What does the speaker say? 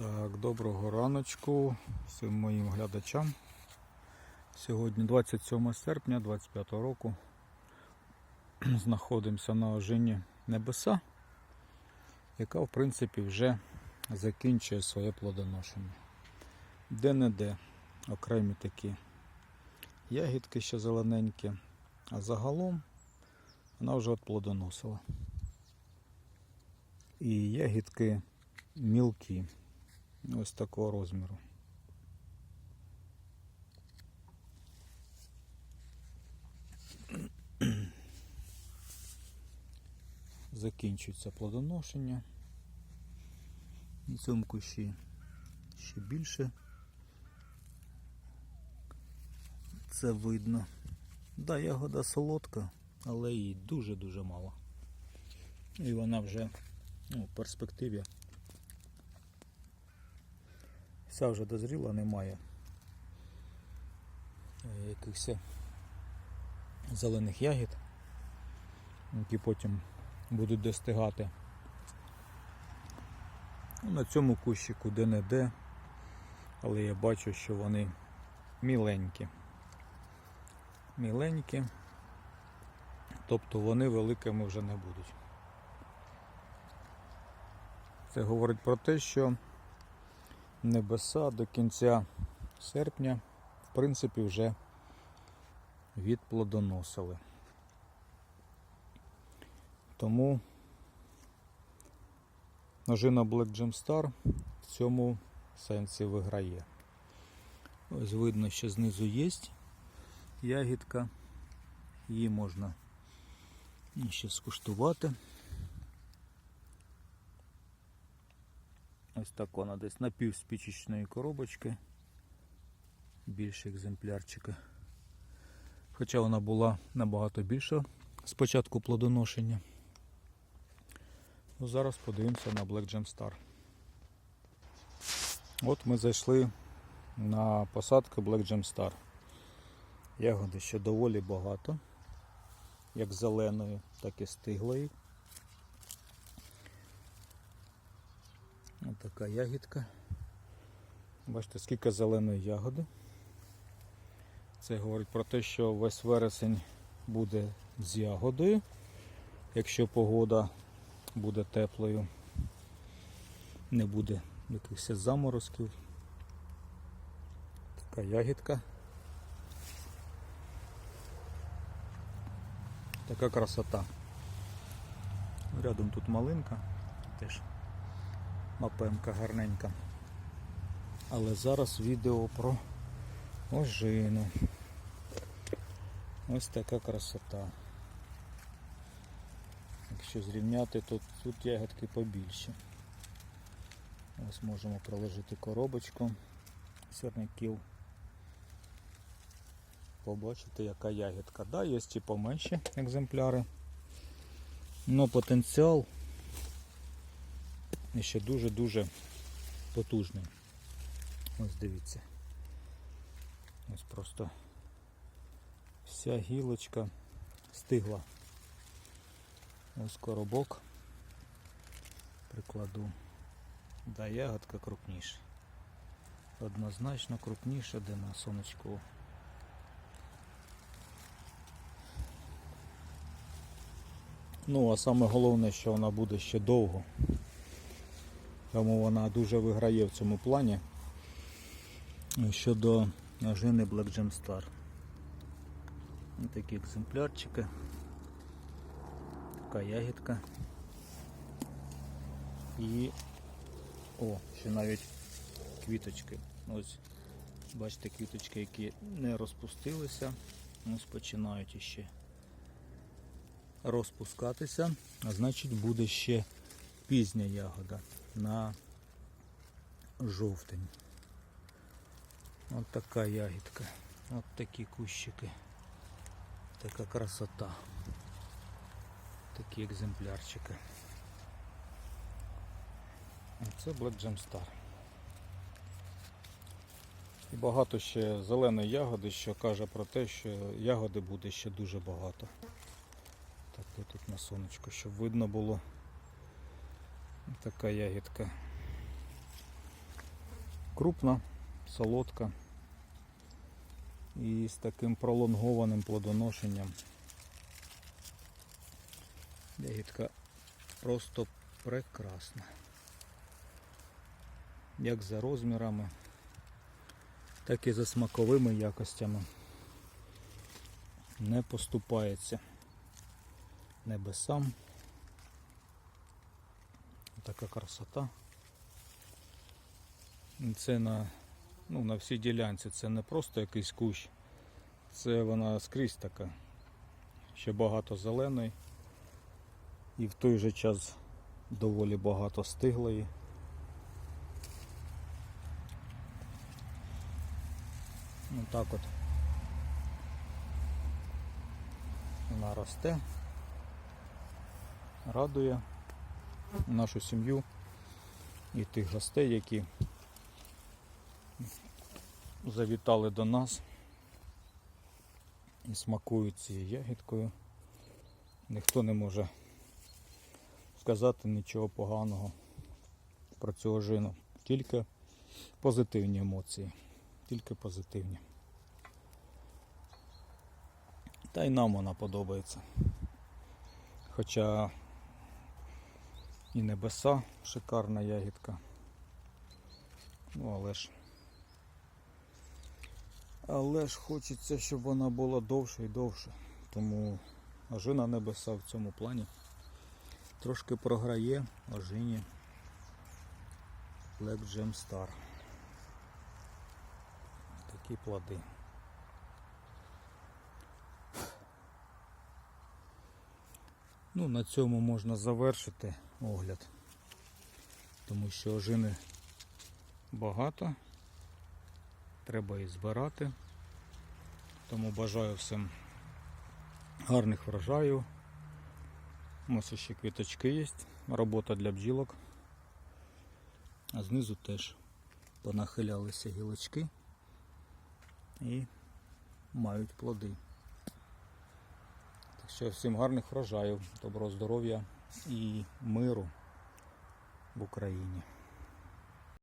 Так, доброго раночку всім моїм глядачам. Сьогодні 27 серпня 25 року. Знаходимося на ожині небеса, яка в принципі вже закінчує своє плодоношення. Де-не-де окремі такі ягідки ще зелененькі, а загалом вона вже от плодоносила. І ягідки мілкі. Ось такого розміру. Закінчується плодоношення. І цьому кущі ще більше. Це видно. Да, ягода солодка, але її дуже-дуже мало. І вона вже ну, в перспективі Вся вже дозріла, немає е, якихось зелених ягід, які потім будуть достигати. Ну, На цьому кущику де-не-де, але я бачу, що вони міленькі. Міленькі, тобто вони великими вже не будуть. Це говорить про те, що небеса до кінця серпня, в принципі, вже відплодоносили. Тому ножина Black Gem Star в цьому сенсі виграє. Ось видно, що знизу є ягідка, її можна ще скуштувати. Ось так вона десь напівспічечної коробочки. Більше екземплярчика. Хоча вона була набагато більша з початку плодоношення. Ну, Зараз подивимося на Black Gem Star. От ми зайшли на посадку Black Gem Star. Ягоди ще доволі багато, як зеленої, так і стиглої. Ось така ягідка. Бачите, скільки зеленої ягоди. Це говорить про те, що весь вересень буде з ягодою, якщо погода буде теплою, не буде якихось заморозків. Така ягідка. Така красота. Рядом тут малинка теж мапемка гарненька. Але зараз відео про ожину. Ось така красота. Якщо зрівняти, то тут ягодки побільше. Ось можемо проложити коробочку сірників. Побачити, яка ягідка. Да, є і поменші екземпляри. Но потенціал і ще дуже-дуже потужний. Ось дивіться. Ось просто вся гілочка стигла. Ось коробок прикладу. Да, ягодка крупніша. Однозначно крупніша, де на сонечку. Ну, а саме головне, що вона буде ще довго. Тому вона дуже виграє в цьому плані щодо ожини Black Gem Star. Ось такі екземплярчики. Така ягідка. І о, ще навіть квіточки. Ось, бачите, квіточки, які не розпустилися, ось починають іще розпускатися, а значить буде ще пізня ягода на жовтень. От така ягідка. От такі кущики. Така красота. Такі екземплярчики. Це Black Gem Star. І багато ще зеленої ягоди, що каже про те, що ягоди буде ще дуже багато. Так, тут на сонечко, щоб видно було. Така ягідка. крупна, солодка і з таким пролонгованим плодоношенням. Ягідка просто прекрасна. Як за розмірами, так і за смаковими якостями. Не поступається небесам. Така красота. Це на, ну, на всій ділянці, це не просто якийсь кущ, це вона скрізь така. Ще багато зеленої і в той же час доволі багато стиглої. Ну так от вона росте, радує нашу сім'ю і тих гостей, які завітали до нас і смакують цією ягідкою. Ніхто не може сказати нічого поганого про цю ожину. Тільки позитивні емоції. Тільки позитивні. Та й нам вона подобається. Хоча і небеса шикарна ягідка. Ну, але ж. Але ж хочеться, щоб вона була довше і довше. Тому ожина небеса в цьому плані трошки програє ожині Black Gem Star. Такі плоди. Ну, на цьому можна завершити огляд, тому що ожини багато, треба її збирати. Тому бажаю всім гарних врожаїв. Ось ще квіточки є, робота для бджілок. А знизу теж понахилялися гілочки і мають плоди. Так що всім гарних врожаїв, доброго здоров'я і миру в Україні.